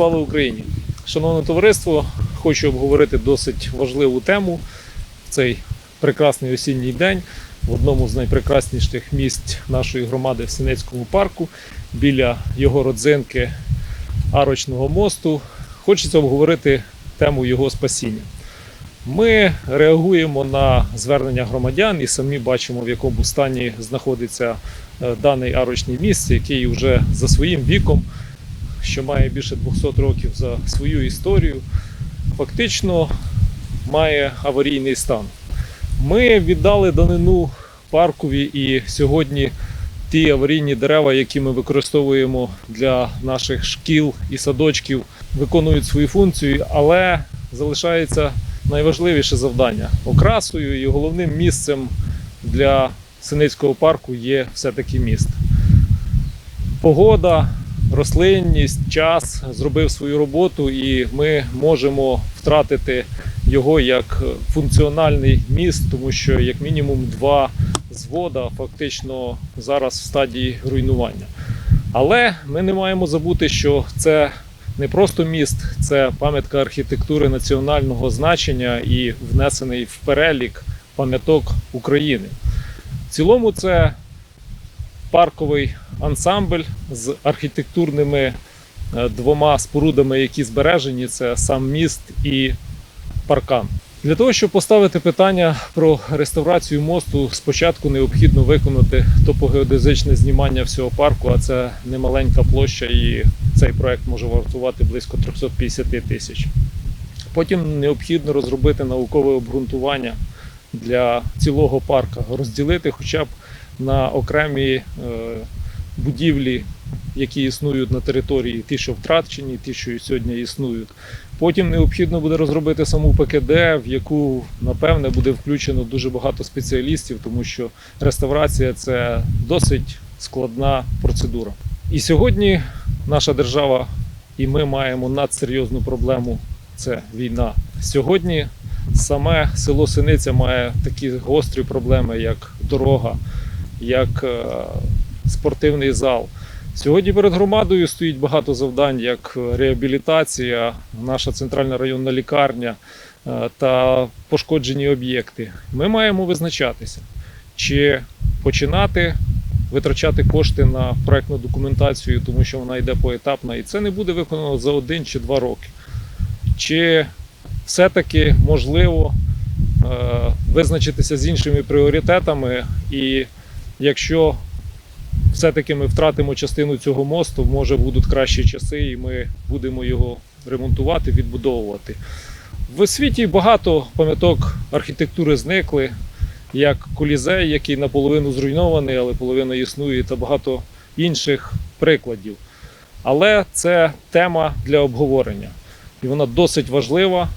Слава Україні! Шановне товариство, хочу обговорити досить важливу тему в цей прекрасний осінній день в одному з найпрекрасніших місць нашої громади в Синецькому парку біля його родзинки Арочного мосту. Хочеться обговорити тему його спасіння. Ми реагуємо на звернення громадян і самі бачимо, в якому стані знаходиться е, даний арочний міст, який вже за своїм віком, що має більше 200 років за свою історію, фактично має аварійний стан. Ми віддали данину паркові і сьогодні ті аварійні дерева, які ми використовуємо для наших шкіл і садочків, виконують свою функцію, але залишається найважливіше завдання. Окрасою і головним місцем для Синицького парку є все-таки міст. Погода, рослинність, час зробив свою роботу, і ми можемо втратити його як функціональний міст, тому що як мінімум два звода фактично зараз в стадії руйнування. Але ми не маємо забути, що це не просто міст, це пам'ятка архітектури національного значення і внесений в перелік пам'яток України. В цілому це парковий ансамбль з архітектурними е, двома спорудами, які збережені: це сам міст і паркан. Для того, щоб поставити питання про реставрацію мосту, спочатку необхідно виконати топогеодезичне знімання всього парку, а це немаленька площа, і цей проект може вартувати близько 350 тисяч. Потім необхідно розробити наукове обґрунтування для цілого парка, розділити хоча б на окремі е, будівлі, які існують на території, ті, що втрачені, ті, що сьогодні існують. Потім необхідно буде розробити саму ПКД, в яку напевне буде включено дуже багато спеціалістів, тому що реставрація це досить складна процедура. І сьогодні наша держава і ми маємо надсерйозну проблему це війна. Сьогодні саме село Синиця має такі гострі проблеми, як дорога, як е, спортивний зал. Сьогодні перед громадою стоїть багато завдань, як реабілітація, наша центральна районна лікарня е, та пошкоджені об'єкти. Ми маємо визначатися, чи починати витрачати кошти на проектну документацію, тому що вона йде поетапно, і це не буде виконано за один чи два роки. Чи все-таки можливо е, визначитися з іншими пріоритетами, і якщо все-таки ми втратимо частину цього мосту, може будуть кращі часи, і ми будемо його ремонтувати, відбудовувати. В світі багато пам'яток архітектури зникли, як колізей, який наполовину зруйнований, але половина існує, та багато інших прикладів. Але це тема для обговорення. І вона досить важлива,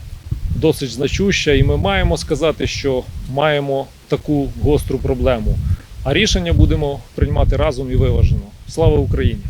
досить значуща, і ми маємо сказати, що маємо таку гостру проблему. А рішення будемо приймати разом і виважено. Слава Україні!